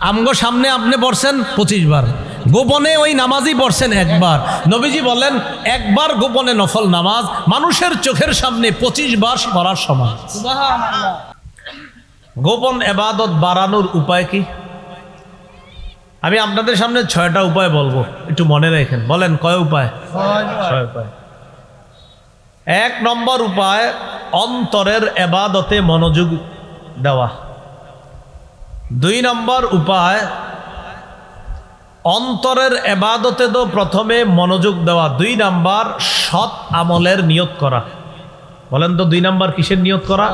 আমগো সামনে আপনি পড়ছেন পঁচিশ বার। গোপনে ওই নামাজই পড়ছেন একবার। নবীজি বলেন একবার গোপনে নফল নামাজ মানুষের চোখের সামনে পঁচিশ বার পড়ার সমান। গোপন এবাদত বাড়ানোর উপায় কি? আমি আপনাদের সামনে ছয়টা উপায় বলব একটু মনে রাখেন। বলেন কয় উপায়। ছয় উপায়। এক নম্বর উপায় অন্তরের এবাদতে মনোযোগ দেওয়া। দুই নম্বর উপায় অন্তরের এবাদতে তো প্রথমে মনোযোগ দেওয়া। দুই নাম্বার সৎ আমলের নিয়ত করা। বলেন তো দুই নাম্বার কিসের নিয়ত করা?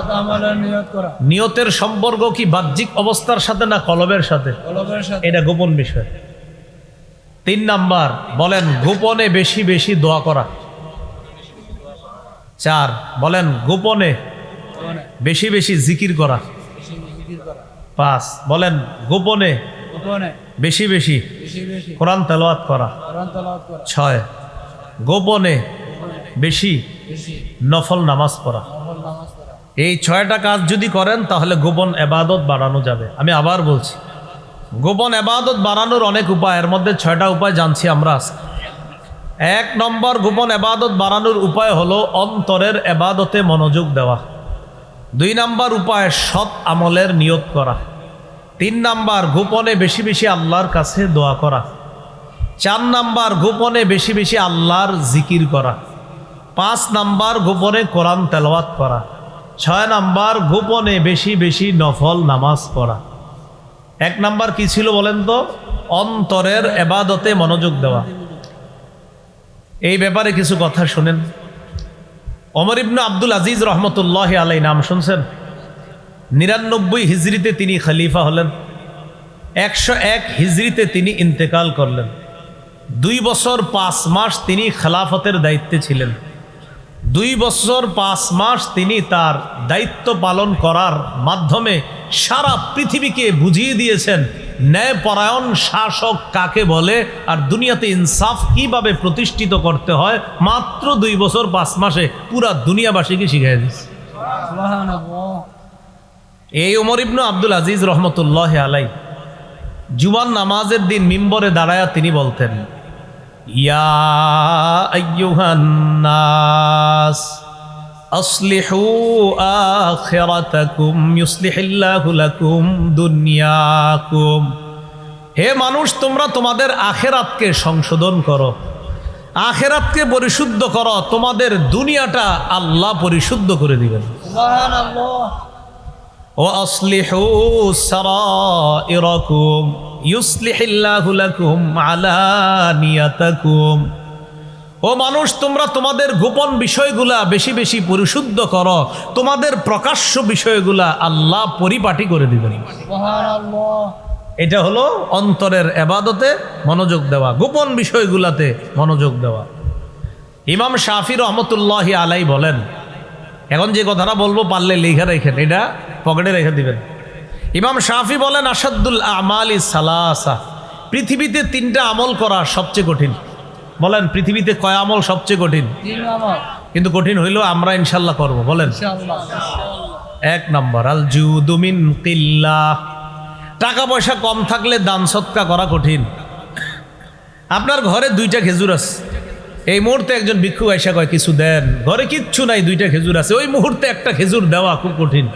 নিয়তের সম্পর্ক কি বাহ্যিক অবস্থার সাথে না কলবের সাথে? এটা গোপন বিষয়। তিন নাম্বার বলেন গোপনে বেশি বেশি দোয়া করা। চার বলেন গোপনে বেশি বেশি জিকির করা। পাঁচ। বলেন গোপনে? বেশি বেশি। কোরআন তেলাওয়াত করা। ছয়। গোপনে? বেশি। নফল নামাজ পড়া। নফল নামাজ পড়া। এই ছয়টা কাজ যদি করেন তাহলে গোপন এবাদত বাড়ানো যাবে। আমি আবার বলছি গোপন এবাদত বাড়ানোর অনেক উপায়। এর মধ্যে ছয়টা উপায় জানছি আমরা আজকে। এক নম্বর গোপন এবাদত বাড়ানোর উপায় হলো অন্তরের এবাদতে মনোযোগ দেওয়া। দুই নাম্বার উপায় সৎ আমলের নিয়ত করা। তিন নাম্বার গোপনে বেশি বেশি আল্লাহর কাছে দোয়া করা। চার নাম্বার গোপনে বেশি বেশি আল্লাহর জিকির করা। পাঁচ নাম্বার গোপনে কোরআন তেলাওয়াত করা। ছয় নাম্বার গোপনে বেশি বেশি নফল নামাজ পড়া। এক নাম্বার কি ছিল বলেন তো? অন্তরের এবাদতে মনোযোগ দেওয়া। এই ব্যাপারে কিছু কথা শুনেন। অমর ইবনু আব্দুল আজিজ রহমতুল্লাহ আলাই নাম শুনছেন? নিরানব্বই হিজড়িতে তিনি খলিফা হলেন। একশো এক হিজড়িতে তিনি ইন্তেকাল করলেন। দুই বছর পাঁচ মাস তিনি খেলাফতের দায়িত্বে ছিলেন। দুই বছর পাঁচ মাস তিনি তার দায়িত্ব পালন করার মাধ্যমে সারা পৃথিবীকে বুঝিয়ে দিয়েছেন ন্যায়পরায়ণ শাসক কাকে বলে? আর দুনিয়াতে ইনসাফ কীভাবে প্রতিষ্ঠিত করতে হয়? মাত্র দুই বছর পাঁচ মাসে পুরা দুনিয়াবাসীকে দিয়েছে সুবহানাল্লাহ। এই ওমর ইবনু আব্দুল আজিজ রহমতুল্লাহ আলাই জুবান নামাজের দিন মিম্বরে দাঁড়ায়া তিনি বলতেন ইয়া আইয়ুহান্নাস আসলিহু আখিরাতাকুম ইউসলিহিল্লাহু লাকুম দুনিয়াকুম হে মানুষ তোমরা তোমাদের আখেরাতকে সংশোধন করো আখেরাতকে পরিশুদ্ধ করো তোমাদের দুনিয়াটা আল্লাহ পরিশুদ্ধ করে দিবেন সুবহানাল্লাহ وأصلحوا سرائركم يصلح الله لكم علانيتكم ও মানুষ তোমরা তোমাদের গোপন বিষয়গুলা বেশি বেশি পরিশুদ্ধ করো। তোমাদের প্রকাশ্য বিষয়গুলা আল্লাহ পরিপাটি করে দিবেন। এটা হলো অন্তরের এবাদতে মনোযোগ দেওয়া গোপন বিষয়গুলাতে মনোযোগ দেওয়া। ইমাম শাফি রহমতুল্লাহ আলাই বলেন এখন যে কথাটা বলব পারলে লিখে রেখেন এটা পকেটে রেখে দিবেন। ইমাম শাফি বলেন আসাদুল আমালি সালাসা পৃথিবীতে তিনটা আমল করা সবচেয়ে কঠিন। বলেন পৃথিবীতে কয় আমল সবচেয়ে কঠিন? কিন্তু কঠিন হইলেও আমরা ইনশাল্লাহ করব বলেন। এক নম্বর আল জুদুমিন কিল্লা টাকা পয়সা কম থাকলে দান সৎকা করা কঠিন। আপনার ঘরে দুইটা খেজুর আছে। এই মুহূর্তে একজন ভিক্ষু আইসা কয় কিছু দেন। ঘরে কিচ্ছু নাই দুইটা খেজুর আছে। ওই মুহূর্তে একটা খেজুর দেওয়া খুব কঠিন।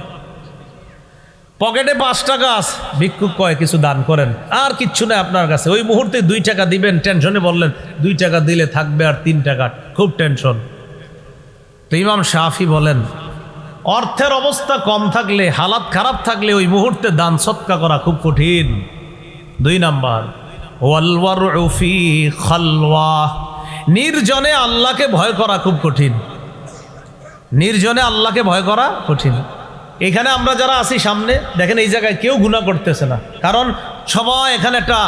পকেটে পাঁচ টাকা আছে। ভিক্ষুক কয়, কিছু দান করেন। আর কিচ্ছু নাই আপনার কাছে। ওই মুহূর্তে দুই টাকা দিবেন, টেনশনে বললেন, দুই টাকা দিলে থাকবে আর তিন টাকা। খুব টেনশন। তো ইমাম শাফি বলেন, অর্থের অবস্থা কম থাকলে, হালাত খারাপ থাকলে ওই মুহূর্তে দান সৎকা করা খুব কঠিন। দুই নাম্বার ওয়ালওয়ার রফি খালওয়া। নির্জনে আল্লাহকে ভয় করা খুব কঠিন। নির্জনে আল্লাহকে ভয় করা কঠিন। এখানে আমরা যারা আছি সামনে, দেখেন এই জায়গায় কেউ গুণা করতেছে না। কারণ সবাই এখানে একটা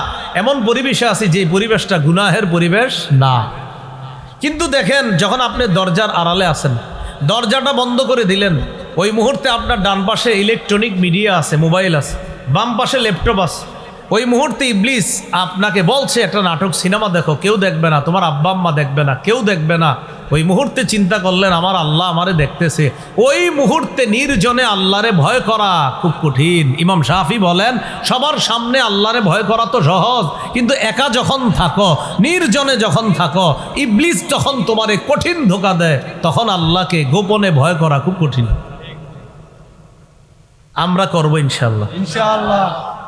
এমন পরিবেশে আসি যে পরিবেশটা গুনাহের পরিবেশ না। কিন্তু দেখেন, যখন আপনি দরজার আড়ালে আসেন দরজাটা বন্ধ করে দিলেন, ওই মুহূর্তে আপনার ডান পাশে ইলেকট্রনিক মিডিয়া আছে মোবাইল আছে, বাম পাশে ল্যাপটপ আছে ওই মুহূর্তে ইবলিস আপনাকে বলছে, একটা নাটক সিনেমা দেখো, কেউ দেখবে না, তোমার আব্বা আম্মা দেখবে না, কেউ দেখবে না। ওই মুহূর্তে চিন্তা করলেন, আমার আল্লাহ আমারে দেখতেছে। ওই মুহূর্তে নির্জনে আল্লাহরে ভয় করা খুব কঠিন। ইমাম শাফি বলেন, সবার সামনে আল্লাহরে ভয় করা তো সহজ, কিন্তু একা যখন থাকো, নির্জনে যখন থাকো, ইবলিস যখন তোমারে কঠিন ধোকা দেয়, তখন আল্লাহকে গোপনে ভয় করা খুব কঠিন। আমরা করব ইনশাল্লাহ ইনশাআল্লাহ।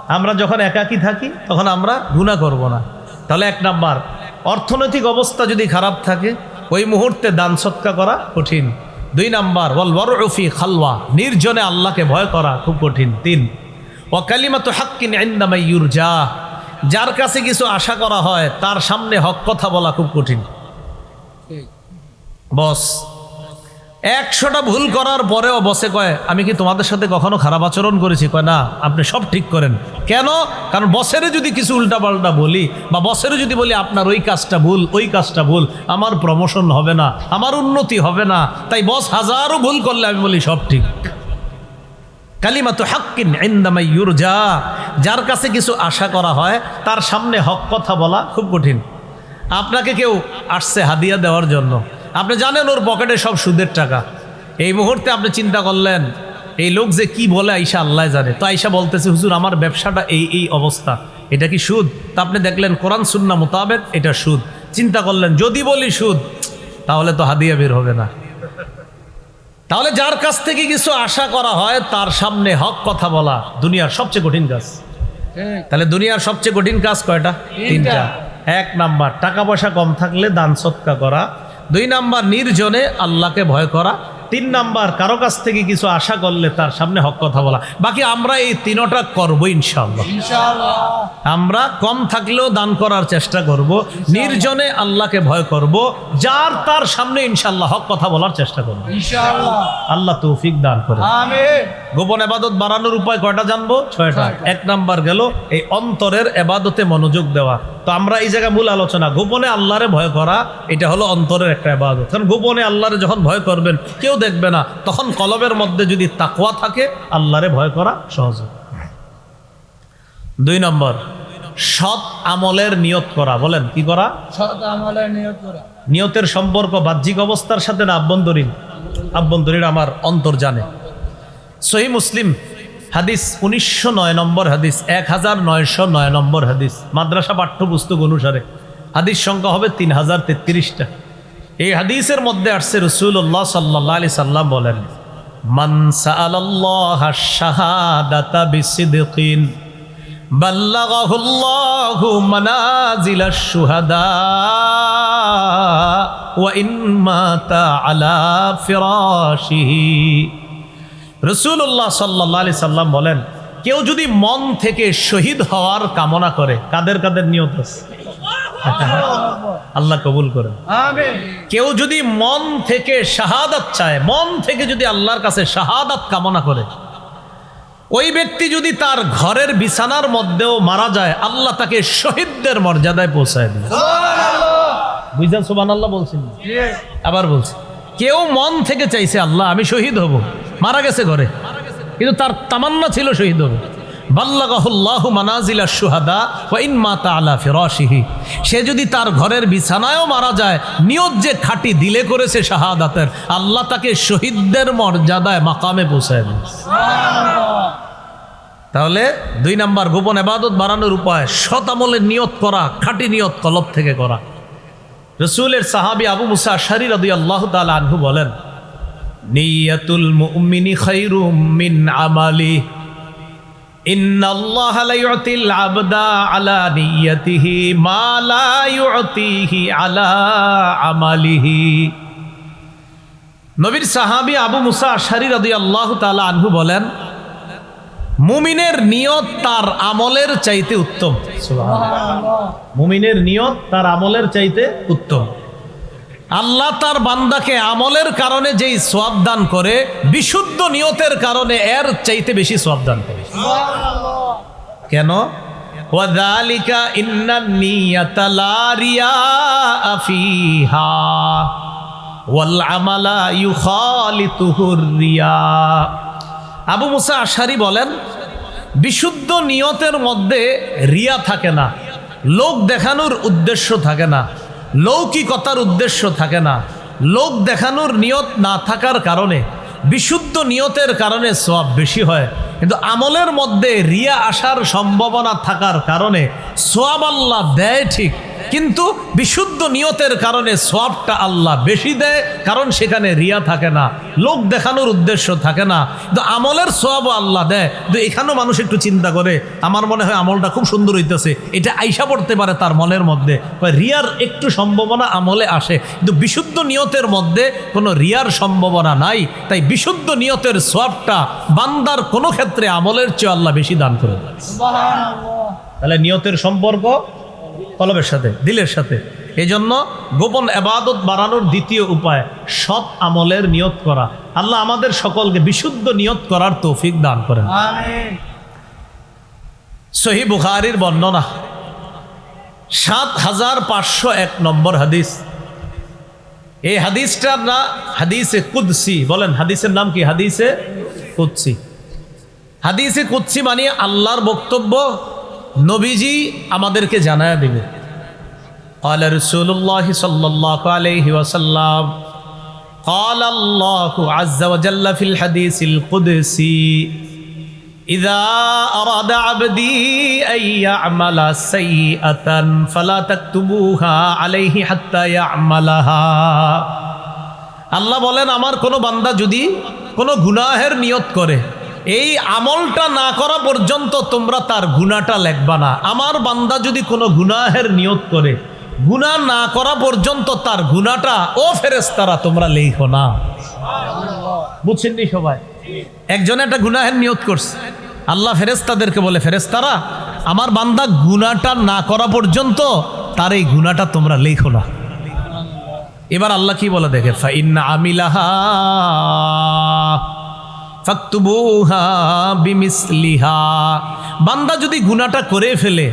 আমরা যখন একাকী থাকি তখন আমরা গুণা করব না। তাহলে এক নাম্বার অর্থনৈতিক অবস্থা যদি খারাপ থাকে ওই মুহূর্তে দান সৎকা করা কঠিন। দুই নাম্বার ওয়াল ওয়ারফি খালওয়া নির্জনে আল্লাহকে ভয় করা খুব কঠিন। তিন ও কালিমাতো হাক্কিন ইন্দামাই ইউরজা যার কাছে কিছু আশা করা হয় তার সামনে হক কথা বলা খুব কঠিন। বস একশোটা ভুল করার পরেও বসে কয়, আমি কি তোমাদের সাথে কখনো খারাপ আচরণ করেছি? কয়, না, আপনি সব ঠিক করেন। কেন? কারণ বসেরে যদি কিছু উল্টাপাল্টা বলি বা বসেরে যদি বলি, আপনার ওই কাজটা ভুল, ওই কাজটা ভুল, আমার প্রমোশন হবে না, আমার উন্নতি হবে না। তাই বস হাজারও ভুল করলে আমি বলি, সব ঠিক। কালিমাতো হাক্কিন ইন্দামাই ইউরজা। যার কাছে কিছু আশা করা হয়, তার সামনে হক কথা বলা খুব কঠিন। আপনাকে কেউ আসছে হাদিয়া দেওয়ার জন্য। আপনি জানেন ওর পকেটে সব সুদের টাকা। এই মুহূর্তে আপনি চিন্তা করলেন এই লোক যে কি বলে আইসা আল্লাহ জানে। তো আইসা বলতেছে হুজুর আমার ব্যবসাটা এই এই অবস্থা। এটা কি সুদ? তা আপনি দেখলেন কোরআন সুন্না মোতাবেক এটা সুদ। চিন্তা করলেন যদি বলি সুদ তাহলে তো হাদিয়া বের হবে না। তাহলে যার কাছ থেকে কিছু আশা করা হয় তার সামনে হক কথা বলা দুনিয়ার সবচেয়ে কঠিন কাজ। তাহলে দুনিয়ার সবচেয়ে কঠিন কাজ কয়টা? তিনটা। এক নাম্বার টাকা পয়সা কম থাকলে দান সৎকা করা। দুই নাম্বার নির্জনে আল্লাহকে ভয় করা তিন নাম্বার কারও কাছ থেকে কিছু আশা করলে তার সামনে হক কথা বলা। বাকি আমরা এই তিনোটা করব ইনশাল্লাহ ইনশাআল্লাহ। আমরা কম থাকলেও দান করার চেষ্টা করব নির্জনে আল্লাহকে ভয় করব যার তার সামনে ইনশাল্লাহ হক কথা বলার চেষ্টা করব। ইনশাআল্লাহ। আল্লাহ তৌফিক দান করে। আমিন। গোপন এবাদত বাড়ানোর উপায় কয়টা জানব? ছয়টা। এক নাম্বার গেল এই অন্তরের এবাদতে মনোযোগ দেওয়া। তো আমরা এই জায়গায় মূল আলোচনা গোপনে আল্লাহরে ভয় করা এটা হলো অন্তরের একটা এবাদত। কারণ গোপনে আল্লাহরে যখন ভয় করবেন কেউ দেখবে না। তখন কলবের মধ্যে যদি তাকওয়া থাকে আল্লাহরে ভয় করা সহজ দুই নম্বর সৎ আমলের নিয়ত করা। বলেন কি করা? সৎ আমলের নিয়ত করা। নিয়তের সম্পর্ক বাহ্যিক অবস্থার সাথে না আভ্যন্তরীণ? আভ্যন্তরীণ আমার অন্তর জানে। সহি মুসলিম হাদিস উনিশশো নয় নম্বর হাদিস এক হাজার নয়শো নয় নম্বর হাদিস মাদ্রাসা পাঠ্যপুস্তক অনুসারে হাদিস সংখ্যা হবে তিন হাজার তেত্রিশটা এই হাদিসের মধ্যে আসছে রসুল্লাহ সাল্লাহ আলি সাল্লাম বলেন মানসা আল্লাহ শাহাদাতা বিসিদিন بلغه الله منازل الشهداء وإن مات على فراشه রসুল্লাহ সাল্লাহ আলি সাল্লাম বলেন কেউ যদি মন থেকে শহীদ হওয়ার কামনা করে কাদের কাদের নিয়ত আছে? আল্লাহ কবুল করেন। কেউ যদি মন থেকে শাহাদাত চায় মন থেকে যদি আল্লাহর কাছে শাহাদাত কামনা করে ওই ব্যক্তি যদি তার ঘরের বিছানার মধ্যেও মারা যায় আল্লাহ তাকে শহীদদের মর্যাদায় পৌঁছায় বুঝলেন সুবান আল্লাহ বলছেন? আবার বলছি কেউ মন থেকে চাইছে আল্লাহ আমি শহীদ হব। মারা গেছে ঘরে। কিন্তু তার তামান্না ছিল শহীদ হবে। মানাজিলা সুহাদা ওয়া ইন মাতা আলা সে যদি তার ঘরের বিছানায়ও মারা যায়, নিয়ত যে খাঁটি দিলে করেছে শাহাদাতের, আল্লাহ তাকে শহীদদের মর্যাদায় মাকামে পৌঁছায় তাহলে দুই নাম্বার, গোপন এবাদত বাড়ানোর উপায় আমলের নিয়ত করা, খাঁটি নিয়ত কলব থেকে করা। রসুলের সাহাবি আবু মুসা শারি রদি আল্লাহ আনহু বলেন নিয়াতুল মুমিনি খাইরুম মিন আমালি। ইন্নাল্লাহ লা ইউতিল আবদা আলা নিয়াতিহি মা লা ইউতিহি আলা আমালিহি। নবীর সাহাবি আবু মুসা আশারি রদি আল্লাহ তাআলা আনহু বলেন, মুমিনের নিয়ত তার আমলের চাইতে উত্তম। মুমিনের নিয়ত তার আমলের চাইতে উত্তম। আল্লাহ তার বান্দাকে আমলের কারণে যেই সোয়াব দান করে বিশুদ্ধ নিয়তের কারণে এর চাইতে বেশি সোয়াব দান করে। কেন? ওয়াদালিকা ইন্নানিয়াতা লারিয়া আফিহা ওয়াল আমালা ইউখালিতুহুর রিয়া। আবু মুসা আশারি বলেন বিশুদ্ধ নিয়তের মধ্যে রিয়া থাকে না লোক দেখানোর উদ্দেশ্য থাকে না। লৌকিকতার উদ্দেশ্য থাকে না। লোক দেখানোর নিয়ত না থাকার কারণে, বিশুদ্ধ নিয়তের কারণে সব বেশি হয়। কিন্তু আমলের মধ্যে রিয়া আসার সম্ভাবনা থাকার কারণে সোয়াব আল্লাহ দেয় ঠিক কিন্তু বিশুদ্ধ নিয়তের কারণে সোয়াবটা আল্লাহ বেশি দেয় কারণ সেখানে রিয়া থাকে না লোক দেখানোর উদ্দেশ্য থাকে না। কিন্তু আমলের সোয়াবও আল্লাহ দেয়। কিন্তু এখানেও মানুষ একটু চিন্তা করে আমার মনে হয় আমলটা খুব সুন্দর হইতেছে। এটা আইসা পড়তে পারে তার মনের মধ্যে। রিয়ার একটু সম্ভাবনা আমলে আসে। কিন্তু বিশুদ্ধ নিয়তের মধ্যে কোনো রিয়ার সম্ভাবনা নাই। তাই বিশুদ্ধ নিয়তের সোয়াবটা বান্দার কোনো ক্ষেত্রে আমলের চেয়ে আল্লাহ বেশি দান করে দেয়। তাহলে নিয়তের সম্পর্ক কলবের সাথে দিলের সাথে। এই জন্য গোপন এবাদত বাড়ানোর দ্বিতীয় উপায় সৎ আমলের নিয়ত করা। আল্লাহ আমাদের সকলকে বিশুদ্ধ নিয়ত করার তৌফিক দান করেন। সহি বুখারির বর্ণনা সাত হাজার পাঁচশো এক নম্বর হাদিস। এই হাদিসটার না হাদিসে কুদ্সি বলেন হাদিসের নাম কি? হাদিসে কুদসি। হাদিসে কুদ্সি মানে আল্লাহর বক্তব্য নবীজি আমাদেরকে জানায় দিবে قال رسول الله صلى الله عليه وسلم قال الله عز وجل في الحديث القدسي إذا أراد عبدي أن يعمل سيئة فلا تكتبوها عليه حتى يعملها আল্লাহ বলেন আমার কোনো বান্দা যদি কোনো গুনাহের নিয়ত করে এই আমলটা না করা পর্যন্ত তোমরা তার গুনাহটা লেখবা না। আমার বান্দা যদি কোনো গুনাহের নিয়ত করে গুনাহ না করা পর্যন্ত তার গুনাহটা ও ফেরেস্তারা তোমরা লেখো না। বুঝছেননি সবাই? একজন একটা গুনাহের নিয়ত করছে। আল্লাহ ফেরেস্তাদেরকে বলে ফেরেস্তারা আমার বান্দা গুনাহটা না করা পর্যন্ত তার এই গুনাহটা তোমরা লেখো না। এবার আল্লাহ কি বলে দেখে? ফাইন্না আমিলাহা বান্দা যদি গুনাহটা করে ফেলে,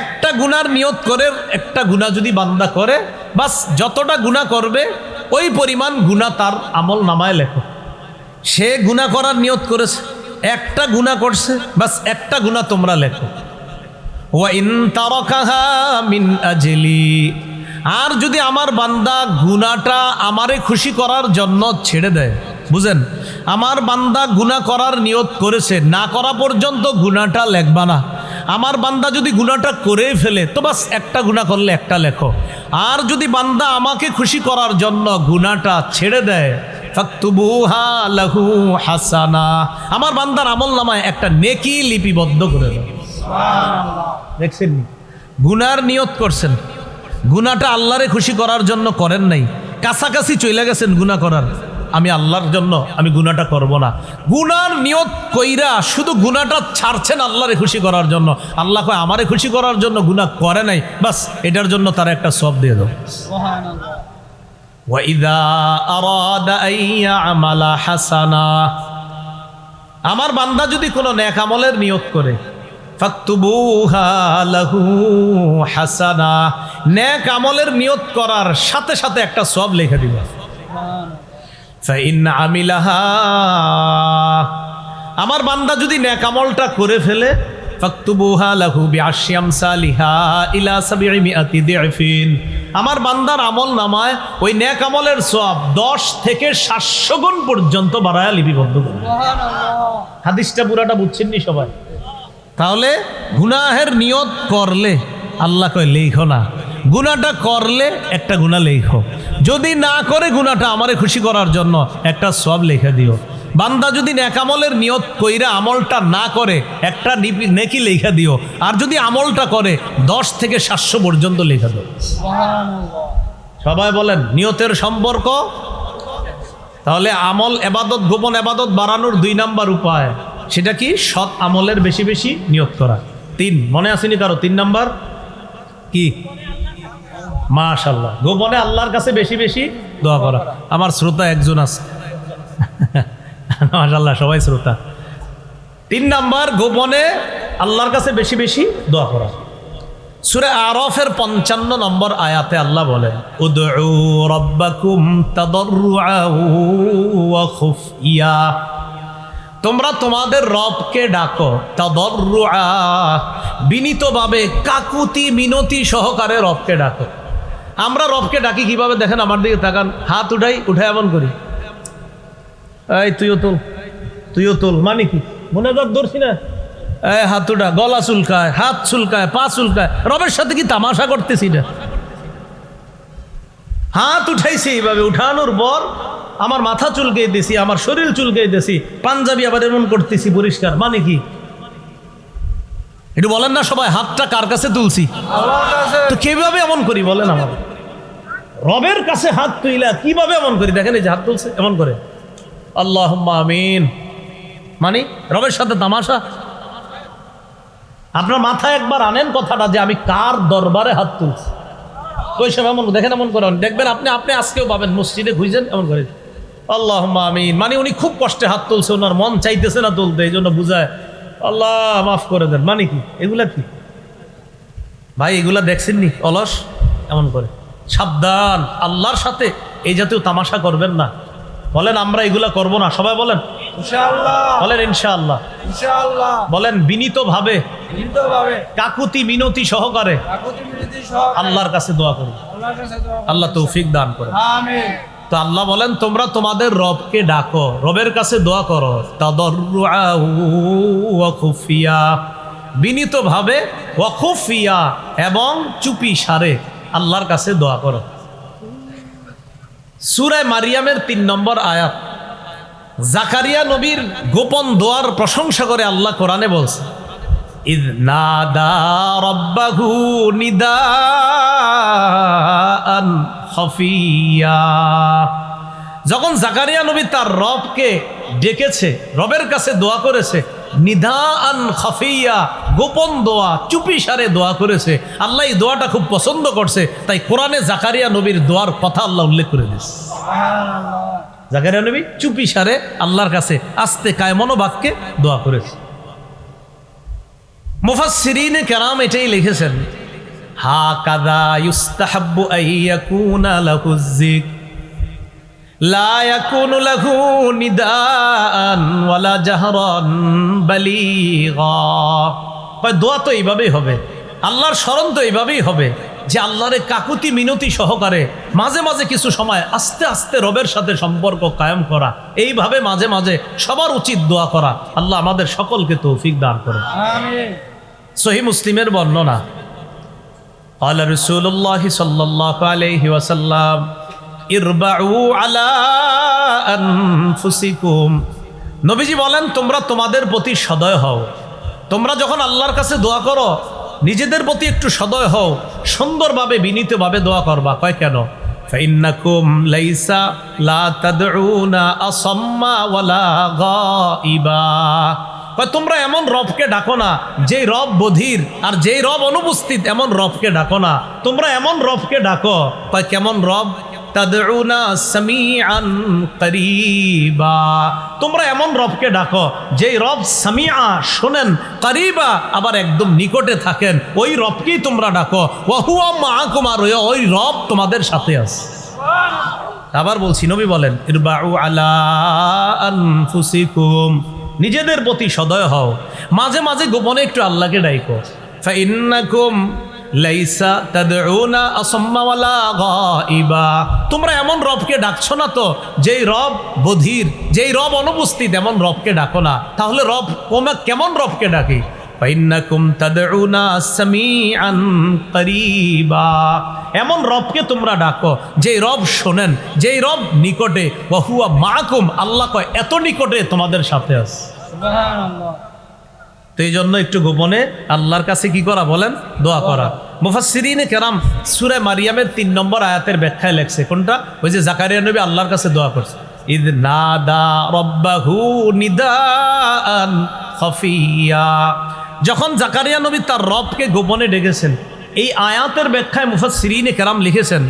একটা গুনার নিয়ত করে, একটা গুনাহ যদি বান্দা করে, বাস যতটা গুনাহ করবে, ওই পরিমাণ গুনাহ তার আমল নামায় লেখো। সে গুনাহ করার নিয়ত করেছে, একটা গুনাহ করছে, বাস একটা গুনাহ তোমরা লেখো। আর যদি আমার বান্দা গুনাটা আমারে খুশি করার জন্য ছেড়ে দেয়, বুঝেন? আমার বান্দা গুনাহ করার নিয়ত করেছে না করা পর্যন্ত গুনাটা লেখবা না। আমার বান্দা যদি গুনাটা করে ফেলে তো বাস একটা গুনাহ করলে একটা লেখো। আর যদি বান্দা আমাকে খুশি করার জন্য গুনাটা ছেড়ে দেয় লাহু হাসানা। আমার বান্দার আমল নামায় একটা নেকি লিপিবদ্ধ করে দেয় দেখছেন গুনার নিয়ত করছেন। গুনাটা আল্লাহরে খুশি করার জন্য করেন নাই। কাছাকাছি চলে গেছেন গুনাহ করার। আমি আল্লাহর জন্য আমি গুনাটা করব না গুনার নিয়ত কইরা শুধু গুনাটা ছাড়ছেন আল্লাহরে খুশি করার জন্য আল্লাহ কয় আমারে খুশি করার জন্য গুনাহ করে নাই বাস এটার জন্য তারা একটা সব দিয়ে দাও সুবহানাল্লাহ وإذا أراد أن يعمل حسنا আমার বান্দা যদি কোনো নেক আমলের নিয়ত করে ফাকতুবুহা লাহু হাসানা নেক আমলের নিয়ত করার সাথে সাথে একটা সব লিখে দিবা আমিলাহা। আমার বান্দা যদি নেক আমলটা করে ফেলে ফাকতুবুহা লাহু বিআশিয়াম সালিহা ইলা সাবিঈ মিআতি দিফিন। আমার বান্দার আমল নামায় ওই নেক আমলের সওয়াব 10 থেকে 700 গুণ পর্যন্ত বাড়ায়া লিপিবদ্ধ করবে। হাদিসটা পুরাটা বুঝছেননি সবাই? তাহলে গুনাহের নিয়ত করলে আল্লাহ কয় লেখো না। গুনাটা করলে একটা গুণা লেখো। যদি না করে গুনাটা আমারে খুশি করার জন্য একটা সব লেখে দিও। বান্দা যদি নেকামলের নিয়ত কইরা আমলটা না করে একটা নেকি লেখা দিও। আর যদি আমলটা করে দশ থেকে সাতশো পর্যন্ত লেখা দিও। সবাই বলেন নিয়তের সম্পর্ক? তাহলে আমল এবাদত গোপন এবাদত বাড়ানোর দুই নাম্বার উপায় সেটা কি? সৎ আমলের বেশি বেশি নিয়ত করা। তিন মনে আসেনি কারও? তিন নাম্বার? কি? মাশাল্লাহ গোপনে আল্লাহর কাছে বেশি বেশি দোয়া করা। আমার শ্রোতা একজন আছে। মাশাল্লাহ সবাই শ্রোতা। তিন নাম্বার, গোপনে আল্লাহর কাছে বেশি বেশি দোয়া করা। সুরে আরফের পঞ্চান্ন নম্বর আয়াতে আল্লাহ বলেন তোমরা তোমাদের রবকে ডাকো, তাদাররুআ। বিনীতভাবে কাকুতি মিনতি সহকারে রবকে ডাকো। আমরা রবকে ডাকি কীভাবে? দেখেন আমার দিকে তাকান। হাত উঠাই উঠাই এমন করি। এই, তুইও তোল। তুইও তোল। মানে কি? মনে কর ধরছি না? এই, হাত উঠা। গলা চুলকায়, হাত চুলকায়, পা চুলকায়। রবের সাথে কি তামাশা করতেছি না? হাত উঠাইছি এইভাবে। উঠানোর পর আমার মাথা চুলকে দিছি আমার শরীর চুলকে দিছি পাঞ্জাবি আবার এমন করতেছি পরিষ্কার। মানে কি? একটু বলেন না সবাই, হাতটা কার কাছে তুলছি? তো কীভাবে এমন করি বলেন আমার রবের কাছে হাত তুইলা কীভাবে এমন করি? দেখেন এই যে হাত তুলছে, এমন করে। আল্লাহ আমিন। মানে রবের সাথে তামাশা। আপনার মাথায় একবার আনেন কথাটা যে আমি কার দরবারে হাত তুলছি। ওই সব এমন, দেখেন এমন করেন দেখবেন আপনি আপনি আজকেও পাবেন, মসজিদে খুঁজছেন এমন করে। আল্লাহ আমিন। মানে উনি খুব কষ্টে হাত তুলছে, ওনার মন চাইতেছে না তুলতে, এই জন্য বুঝায়। আল্লাহ মাফ করে দেন। মানে কি? এগুলা কি? ভাই এগুলা দেখছেননি? অলস? এমন করে। সাবধান আল্লাহর সাথে। এই জাতীয় তামাশা করবেন না। বলেন আমরা এগুলা করব না। সবাই বলেন? বলেন ইনশাআল্লাহ। বলেন বিনীত ভাবে বিনীতভাবে। কাকুতি মিনতি সহকারে আল্লাহর কাছে দোয়া করুন। আল্লাহ তৌফিক দান করে তো আল্লাহ বলেন, তোমরা তোমাদের রবকে ডাকো, রবের কাছে দোয়া করো খুফিয়া। বিনীত ভাবে এবং চুপি সারে আল্লাহর কাছে দোয়া করো। সুরায় মারিয়ামের তিন নম্বর আয়াত, জাকারিয়া নবীর গোপন দোয়ার প্রশংসা করে আল্লাহ কোরআনে বলছে, ইদ নাদা রব্বাহু নিদাআন খফিয়া। যখন জাকারিয়া নবী তার রবকে ডেকেছে রবের কাছে দোয়া করেছে নিধান খাফিয়া গোপন দোয়া চুপি সারে দোয়া করেছে আল্লাহ এই দোয়াটা খুব পছন্দ করছে তাই কোরআনে জাকারিয়া নবীর দোয়ার কথা আল্লাহ উল্লেখ করে সুবহানাল্লাহ। জাকারিয়া নবী চুপি সারে আল্লাহর কাছে আস্তে কায় মনোবাক্যে দোয়া করেছে। মুফাসসিরিনে কেরাম এটাই লিখেছেন হা কাদা ইউস্তাহাব্বু আইয়াকুনা লাহু যিক। লা ইয়াকুনু লাহু নিদাআন ওয়ালা জাহরান বালিগা। কয় দোয়া তো এইভাবেই হবে। আল্লাহর স্মরণ তো এইভাবেই হবে যে আল্লাহরে কাকুতি মিনতি সহকারে মাঝে মাঝে কিছু সময় আস্তে আস্তে রবের সাথে সম্পর্ক কায়েম করা এইভাবে মাঝে মাঝে সবার উচিত দোয়া করা আল্লাহ আমাদের সকলকে তৌফিক দান করে সহি মুসলিমের বর্ণনা قال رسول الله صلى الله عليه وسلم اربعوا على انفسكم নবীজি বলেন তোমরা তোমাদের প্রতি সদয় হও তোমরা যখন আল্লাহর কাছে দোয়া করো নিজেদের প্রতি একটু সদয় হও সুন্দরভাবে বিনীতভাবে দোয়া করবা কয় কেন فإنكم ليس لا تدعون أصم ولا غائبا কয় তোমরা এমন রবকে ডাকো না, যেই রব বধির, আর যেই রব অনুপস্থিত, এমন রবকে ডাকো না। তোমরা এমন রবকে ডাকো কয় কেমন রব? তোমরা এমন রবকে ডাকো, যেই রব সামিয়া শোনেন, করিবা আবার একদম নিকটে থাকেন, ওই রবকেই তোমরা ডাকো। ওয়াহুয়া মাআকুম, আর ওই রব তোমাদের সাথে আছে। আবার বলছি, নবী বলেন আলা আনফুসিকুম। নিজেদের প্রতি সদয় হও। মাঝে মাঝে গোপনে একটু আল্লাহকে ডাইকো। ফাইন্নাকুম লাইসা তাদউনা আসাম্মা ওয়ালা গাইবা। তোমরা এমন রবকে ডাকছো না তো, যেই রব বধির, যেই রব অনুপস্থিত, এমন রবকে ডাকো না। তাহলে রব কোমা কেমন রবকে ডাকি? ফাইন্নাকুম তাদউনা সামিআন করিবা। এমন রবকে তোমরা ডাকো যেই রব শোনেন যেই রব নিকটে ওয়াহুয়া মাকুম আল্লাহ কয় এত নিকটে তোমাদের সাথে আছে। সুবহানাল্লাহ। তো এই জন্য একটু গোপনে আল্লাহর কাছে কি করা বলেন? দোয়া করা। মুফাসসিরিনে কেরাম সুরে মারিয়ামের তিন নম্বর আয়াতের ব্যাখ্যায় লেখছে। কোনটা? ওই যে জাকারিয়া নবী আল্লাহর কাছে দোয়া করছে। ইদ নাদা রব্বাহু নিদাআন খফিয়া। যখন জাকারিয়া নবী তার রবকে গোপনে ডেকেছেন এই আয়াতের ব্যাখ্যায় মুফাসসিরিনে কেরাম লিখেছেন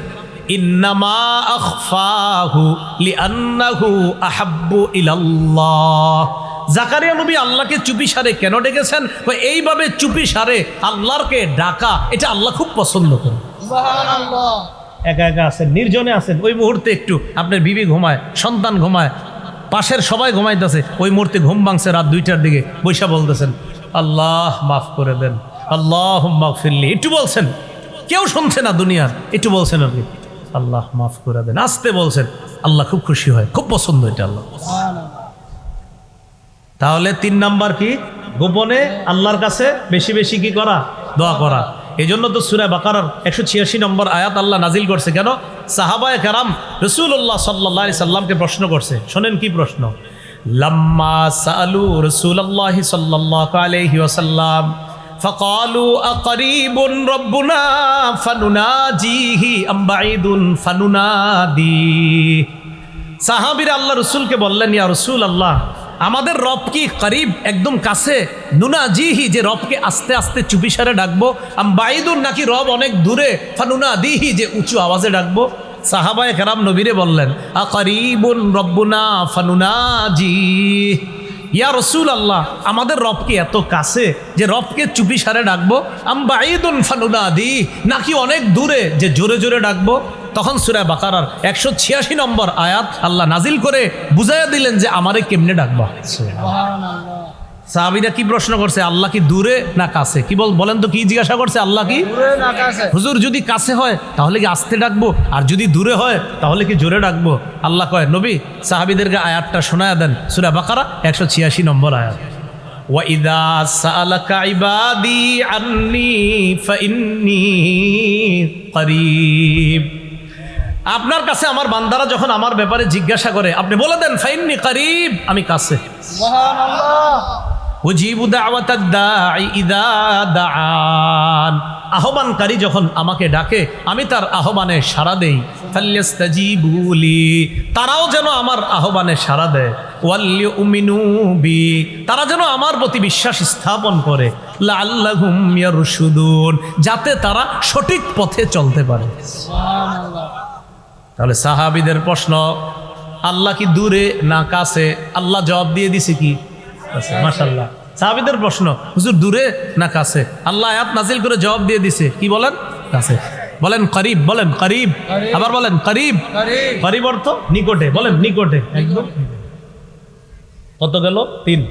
ইন্নামা আখফাহু লিআন্নাহু আহাব্বু ইলাল্লাহ। জাকারিয়া নবী আল্লাহকে চুপি সারে কেন ডেকেছেন? এইভাবে চুপি সারে আল্লাহরকে ডাকা এটা আল্লাহ খুব পছন্দ করে একা একা আছেন নির্জনে আছেন ওই মুহূর্তে একটু আপনার বিবি ঘুমায় সন্তান ঘুমায় পাশের সবাই ঘুমাইতেছে ওই মুহূর্তে ঘুম ভাঙছে রাত দুইটার দিকে বৈশা বলতেছেন আল্লাহ মাফ করে দেন। আল্লাহ মাফ ফিরলি একটু বলছেন? কেউ শুনছে না দুনিয়ার? একটু বলছেন আপনি। আল্লাহ মাফ করে দেন। আসতে বলছেন। আল্লাহ খুব খুশি হয়। খুব পছন্দ এটা আল্লাহ। তাহলে তিন নাম্বার কি? গোপনে আল্লাহর কাছে বেশি বেশি কি করা? দোয়া করা। এই জন্য তো সুরা বাকার একশো ছিয়াশি নম্বর আয়াত আল্লাহ নাজিল করছে। কেন? সাহাবায় কারাম রসুল্লাহ সাল্লাহ সাল্লামকে প্রশ্ন করছে। শোনেন কি প্রশ্ন? লাম্মা সালু রসুল্লাহ সাল্লাহ আলহি ওসাল্লাম فقالوا أقريب ربنا فنناجيه أم بعيد فنناديه সাহাবির আল্লাহ রসুলকে বললেন ইয়া রসুল আল্লাহ আমাদের রব কি করিব একদম কাছে নুনা জিহি যে রবকে আস্তে আস্তে চুপিসারে ডাকবো আম বাইদুন নাকি রব অনেক দূরে ফানুনা দিহি যে উঁচু আওয়াজে ডাকবো সাহাবায় কেরাম নবীরে বললেন আ করিবুন রব্বুনা ফানুনা জি ইয়া রসুল আল্লাহ আমাদের রবকে এত কাছে যে রবকে চুপি সারে ডাকবো? আম বাইদুন ফানুনা দি নাকি অনেক দূরে যে জোরে জোরে ডাকবো? তখন সুরায় বাকারার একশো ছিয়াশি নম্বর আয়াত আল্লাহ নাজিল করে বুঝাইয়া দিলেন যে আমারে কেমনে ডাকবা। সাহাবিরা কি প্রশ্ন করছে আল্লাহ কি দূরে না কাছে কি বল বলেন তো কি জিজ্ঞাসা করছে আল্লাহ কি হুজুর যদি কাছে হয় তাহলে কি আস্তে ডাকবো আর যদি দূরে হয় তাহলে কি জোরে ডাকবো আল্লাহ কয় নবী সাহাবিদেরকে আয়াতটা শোনায় দেন সুরা বাকারা একশো ছিয়াশি নম্বর আয়াত وَإِذَا سَأَلَكَ عِبَادِي عَنِّي فَإِنِّي قَرِيب আপনার কাছে আমার বান্দারা যখন আমার ব্যাপারে জিজ্ঞাসা করে আপনি বলে দেন ফাইন্নি করিব আমি কাছে আহ্বানকারী যখন আমাকে ডাকে, আমি তার আহ্বানে সাড়া দেই। তারাও যেন আমার আহ্বানে সাড়া দেয়। তারা যেন আমার প্রতি বিশ্বাস স্থাপন করে। যাতে তারা সঠিক পথে চলতে পারে। তাহলে সাহাবিদের প্রশ্ন, আল্লাহ কি দূরে না কাছে? আল্লাহ জবাব দিয়ে দিছে কি? সাহাবিদের প্রশ্ন হুজুর দূরে না কাছে? আল্লাহ আয়াত নাজিল করে জবাব দিয়ে দিছে। কি বলেন? কাছে। বলেন করিব। বলেন করিব। আবার বলেন করিব। করিব। অর্থ নিকটে। বলেন নিকটে। একদম। কত গেল? তিন।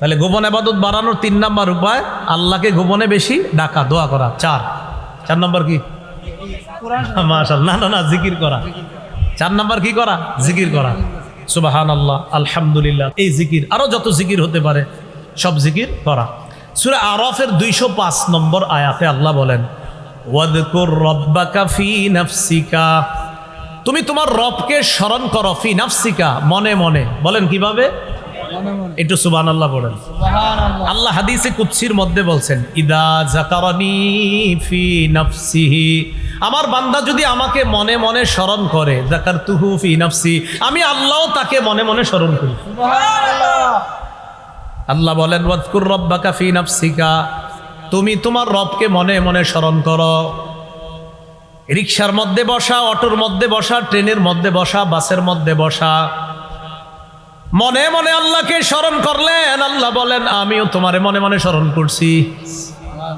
তাহলে গোপন আবাদত বাড়ানোর তিন নাম্বার উপায় আল্লাহকে গোপনে বেশি ডাকা দোয়া করা। চার। চার নম্বর কি? মাশাল না না না জিকির করা। চার নাম্বার কি করা? জিকির করা। সুবাহান আল্লাহ আলহামদুলিল্লাহ। এই জিকির আরও যত জিকির হতে পারে, সব জিকির করা। সুরা আরফের দুইশো পাঁচ নম্বর আয়াতে আল্লাহ বলেন তুমি তোমার রবকে স্মরণ করো, ফি নাফসিকা, মনে মনে। বলেন কীভাবে? একটু সুবান আল্লাহ বলেন আল্লাহ হাদিসে কুৎসির মধ্যে বলছেন ইদা জাকারানি ফি নাফসিহি। আমার বান্দা যদি আমাকে মনে মনে স্মরণ করে জাকার তুহু ফি নাফসি আমি আল্লাহ তাকে মনে মনে স্মরণ করি। আল্লাহ বলেন ওয়াদকুর রব্বাকা ফি নাফসিকা। তুমি তোমার রবকে মনে মনে স্মরণ করো। রিক্সার মধ্যে বসা অটোর মধ্যে বসা ট্রেনের মধ্যে বসা বাসের মধ্যে বসা। মনে মনে আল্লাহকে স্মরণ করলেন। আল্লাহ বলেন আমিও তোমারে মনে মনে স্মরণ করছি।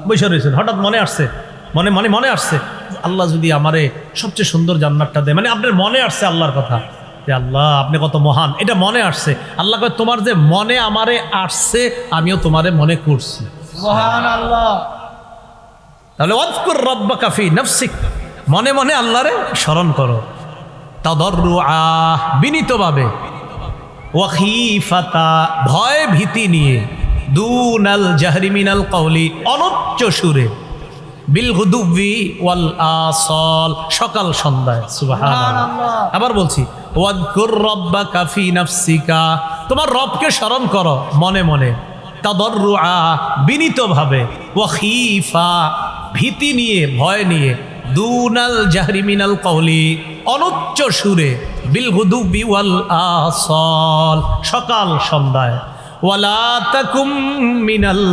বসে রয়েছেন হঠাৎ মনে আসছে মনে মনে মনে আসছে আল্লাহ যদি আমারে সবচেয়ে সুন্দর জান্নাতটা দেয়। মানে আপনার মনে আসছে আল্লাহর কথা যে আল্লাহ আপনি কত মহান। এটা মনে আসছে। আল্লাহ কয় তোমার যে মনে আমারে আসছে আমিও তোমারে মনে করছি। তাহলে ওয়াজকুর রব্বা কাফি নফসিক। মনে মনে আল্লাহরে স্মরণ করো। তাদর্রু আহ বিনীতভাবে। ওয়াখিফাতা ভয় ভীতি নিয়ে। দুনাল জাহরিমিনাল কওলি অনুচ্চ সুরে। বিল হুদুবি ওয়াল আসল সকাল সন্ধ্যায়। সুবহানাল্লাহ। আবার বলছি ওয়াদকুর রব্বাকা ফি নাফসিকা। তোমার রবকে স্মরণ করো মনে মনে। তাদর্রুআ বিনীতভাবে। ওয়াখিফা ভীতি নিয়ে ভয় নিয়ে। দুনাল জাহরিমিনাল কহলি অনুচ্চ সুরে, বিল হুদুবি ওয়াল আসল, সকাল সন্ধ্যায়। মিনাল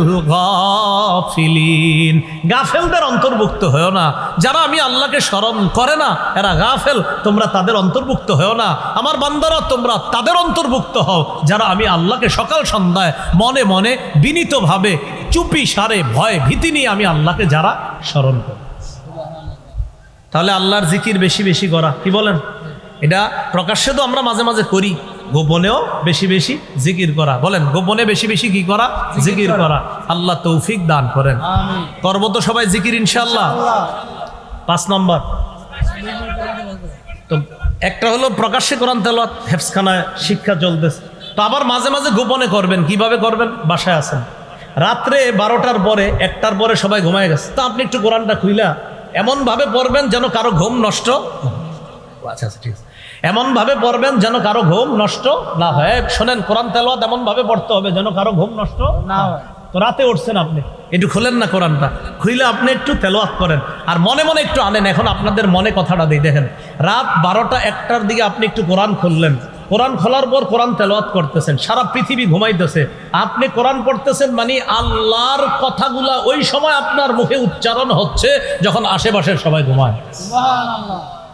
গাফেলদের অন্তর্ভুক্ত হয়েও না। যারা আমি আল্লাহকে স্মরণ করে না, এরা গাফেল। তোমরা তাদের অন্তর্ভুক্ত হয়েও না। আমার বান্দারা, তোমরা তাদের অন্তর্ভুক্ত হও। যারা আমি আল্লাহকে সকাল সন্ধ্যায় মনে মনে বিনীতভাবে চুপি সারে ভয় ভীতি নিয়ে আমি আল্লাহকে যারা স্মরণ করি। তাহলে আল্লাহর জিকির বেশি বেশি করা। কি বলেন? এটা প্রকাশ্যে তো আমরা মাঝে মাঝে করি গোপনেও বেশি বেশি জিকির করা। বলেন গোপনে বেশি বেশি কি করা? জিকির করা। আল্লাহ তৌফিক দান করেন। করব তো সবাই জিকির ইনশাল্লাহ পাঁচ নম্বর। তো একটা হলো প্রকাশ্যে কোরআন তেলাওয়াত হেফসখানায় শিক্ষা চলতেছে। তো আবার মাঝে মাঝে গোপনে করবেন কীভাবে করবেন? বাসায় আছেন। রাত্রে বারোটার পরে একটার পরে সবাই ঘুমায় গেছে। তা আপনি একটু কোরআনটা খুইলা এমনভাবে পড়বেন যেন কারও ঘুম নষ্ট আচ্ছা আচ্ছা ঠিক আছে। এমনভাবে পড়বেন যেন কারও ঘুম নষ্ট না হয়। শোনেন কোরআন তেলাওয়াত এমনভাবে পড়তে হবে যেন কারও ঘুম নষ্ট না হয়। তো রাতে উঠছেন আপনি। একটু খোলেন না কোরআনটা। খুইলে আপনি একটু তেলোয়াত করেন। আর মনে মনে একটু আনেন। এখন আপনাদের মনে কথাটা দিই দেখেন। রাত বারোটা একটার দিকে আপনি একটু কোরআন খুললেন। কোরআন খোলার পর কোরআন তেলোয়াত করতেছেন সারা পৃথিবী ঘুমাইতেছে। আপনি কোরআন পড়তেছেন মানে আল্লাহর কথাগুলা ওই সময় আপনার মুখে উচ্চারণ হচ্ছে যখন আশেপাশের সবাই ঘুমায়।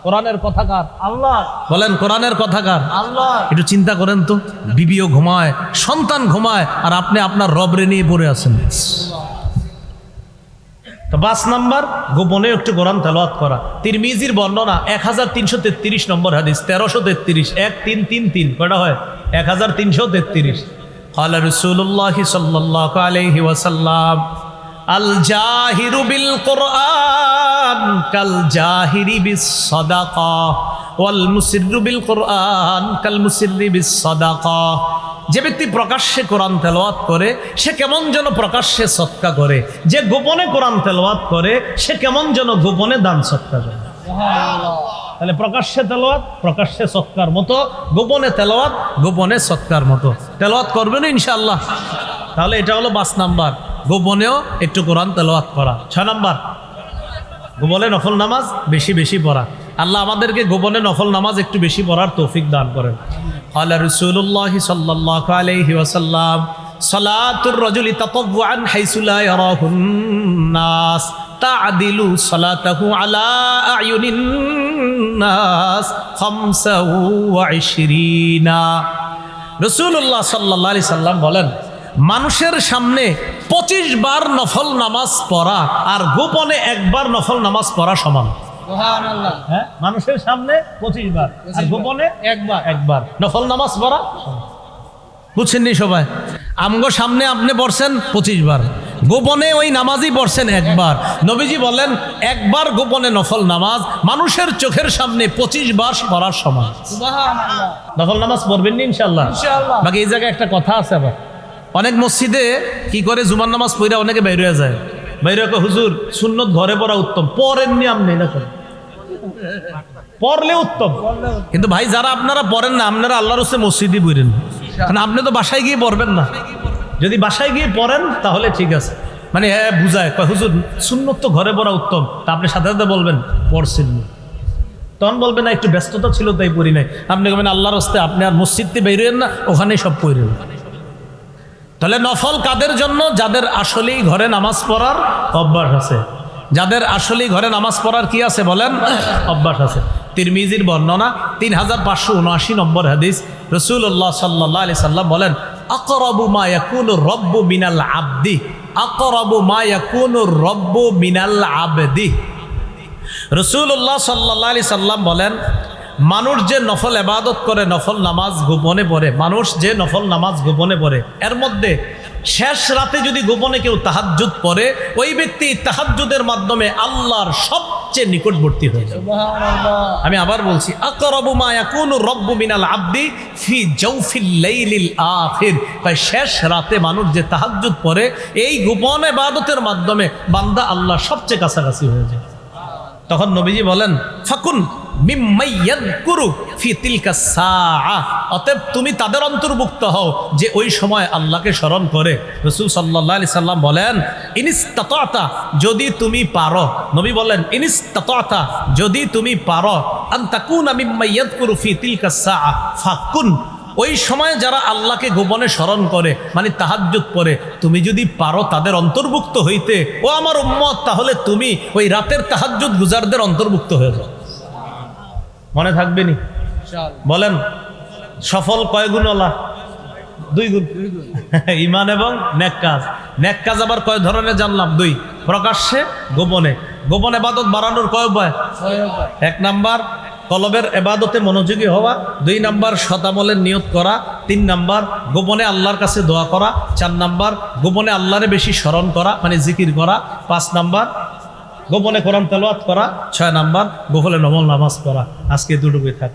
কোরআনের কথাকার আল্লাহ। বলেন কোরআনের কথাকার আল্লাহ। একটু চিন্তা করেন তো বিবিও ঘুমায় সন্তান ঘুমায় আর আপনি আপনার রবরে নিয়ে পড়ে আছেন। তো পাঁচ নাম্বার গোপনে একটু কোরআন তেলাওয়াত করা তিরমিজির বর্ণনা এক হাজার তিনশো তেত্রিশ নম্বর হাদিস তেরোশো তেত্রিশ এক তিন তিন তিন কয়টা হয় এক হাজার তিনশো তেত্রিশ قال رسول الله صلى الله عليه وسلم الجاهر بالقرآن كالجاهر بالصدقة والمسر بالقرآن كالمسر بالصدقة যে ব্যক্তি প্রকাশ্যে কোরআন তেলাওয়াত করে, সে কেমন যেন প্রকাশ্যে সৎকা করে। যে গোপনে কোরআন তেলাওয়াত করে, সে কেমন যেন গোপনে দান সৎকা করে। তাহলে প্রকাশ্যে তেলাওয়াত, প্রকাশ্যে সৎকার মতো, গোপনে তেলাওয়াত, গোপনে সৎকার মতো। তেলাওয়াত করবেন ইনশাআল্লাহ। তাহলে এটা হলো পাঁচ নাম্বার। গোপনেও একটু কোরআন তেলাওয়াত করা। ছয় নাম্বার। গোপনে নফল নামাজ বেশি বেশি পড়া। আল্লাহ আমাদেরকে গোপনে নফল নামাজ একটু বেশি পড়ার তৌফিক দান করেন। আলি সাল্লাম বলেন, মানুষের সামনে পঁচিশ বার নফল নামাজ পড়া আর গোপনে একবার নফল নামাজ পড়া সমান। হ্যাঁ মানুষের সামনে পঁচিশ বার আর গোপনে একবার। একবার। নফল নামাজ পড়া? বুঝছেননি সবাই? আমগো সামনে আপনি পড়ছেন পঁচিশ বার। গোপনে ওই নামাজই পড়ছেন একবার। নবীজি বলেন একবার গোপনে নফল নামাজ মানুষের চোখের সামনে পঁচিশ বার পড়ার সুবহানাল্লাহ। নফল নামাজ পড়বেন নি ইনশাল্লাহ বাকি এই জায়গায় একটা কথা আছে আবার। অনেক মসজিদে কি করে জুমার নামাজ পড়া অনেকে বাইরে যায়? বাইরে হুজুর সুন্নত ঘরে পড়া উত্তম পড়েননি আপনি না করেন পড়লে উত্তম। কিন্তু ভাই, যারা আপনারা পড়েন না, আপনারা আল্লাহর হচ্ছে মসজিদই বইরেন কারণ আপনি তো বাসায় গিয়ে পড়বেন না। যদি বাসায় গিয়ে পড়েন, তাহলে ঠিক আছে। মানে হ্যাঁ বুঝায়। হুজুর, সুন্নত তো ঘরে পড়া উত্তম। তা আপনি সাথে সাথে বলবেন, পড়ছেন না। তখন বলবেন না, একটু ব্যস্ততা ছিল, তাই পড়ি নাই। আপনি বলবেন আল্লাহর হস্তে আপনি আর মসজিদতে বেরোয়েন না, ওখানেই সব পড়েন তাহলে নফল কাদের জন্য? যাদের আসলেই ঘরে নামাজ পড়ার অভ্যাস আছে। যাদের আসলেই ঘরে নামাজ পড়ার কি আছে বলেন? অভ্যাস আছে। তিরমিজির বর্ণনা তিন হাজার পাঁচশো উনআশি নম্বর হাদিস। রসুল্লাহ সাল্লাহ আলি সাল্লাম বলেন, আকরবু মা ইয়াকুনু রব্বু মিনাল আবদি। আকরবু মা ইয়াকুনু রব্বু মিনাল আবদি। রসুল্লাহ সাল্লাহ আলি সাল্লাম বলেন, মানুষ যে নফল এবাদত করে, নফল নামাজ গোপনে পড়ে, মানুষ যে নফল নামাজ গোপনে পড়ে, এর মধ্যে শেষ রাতে যদি গোপনে কেউ তাহাজ্জুদ পড়ে ওই ব্যক্তি তাহাজ্জুদের মাধ্যমে আল্লাহর সবচেয়ে নিকটবর্তী হয়ে যাবে। আমি আবার বলছি আকরাবু রব্বু মিনাল আবদি ফি লাইলিল তাই শেষ রাতে মানুষ যে তাহাজ্জুদ পড়ে এই গোপন ইবাদতের মাধ্যমে বান্দা আল্লাহ সবচেয়ে কাছাকাছি হয়ে যায়। তখন নবীজি বলেন ফাকুন অতএব তুমি তাদের অন্তর্ভুক্ত হও যে ওই সময় আল্লাহকে স্মরণ করে। রসুল সাল্লাহ সাল্লাম বলেন ইনিস্তাতা যদি তুমি পারো। নবী বলেন ইনিস্তাতা যদি তুমি পারো, আন্তাকুনা ফাকুন। ওই সময় যারা আল্লাহকে গোপনে স্মরণ করে মানে তাহাজ্জুদ পরে, তুমি যদি পারো তাদের অন্তর্ভুক্ত হইতে, ও আমার উম্মত, তাহলে তুমি ওই রাতের তাহাজ্জুদ গুজারদের অন্তর্ভুক্ত হয়ে যাও। মনে থাকবে নি বলেন সফল কয় গুণওয়ালা দুই গুণ। ইমান এবং নেক কাজ। নেক কাজ আবার কয় ধরনের জানলাম? দুই। প্রকাশ্যে গোপনে। গোপন এবাদত বাড়ানোর কয় উপায়? এক নাম্বার কলবের এবাদতে মনোযোগী হওয়া। দুই নাম্বার শতামলের নিয়োগ করা। তিন নাম্বার গোপনে আল্লাহর কাছে দোয়া করা। চার নাম্বার গোপনে আল্লাহরে বেশি স্মরণ করা মানে জিকির করা। পাঁচ নাম্বার গোপনে কোরআন তেলোয়াত করা ছয় নাম্বার গোপনে নমল নামাজ পড়া। আজকে দুটুকুই থাক।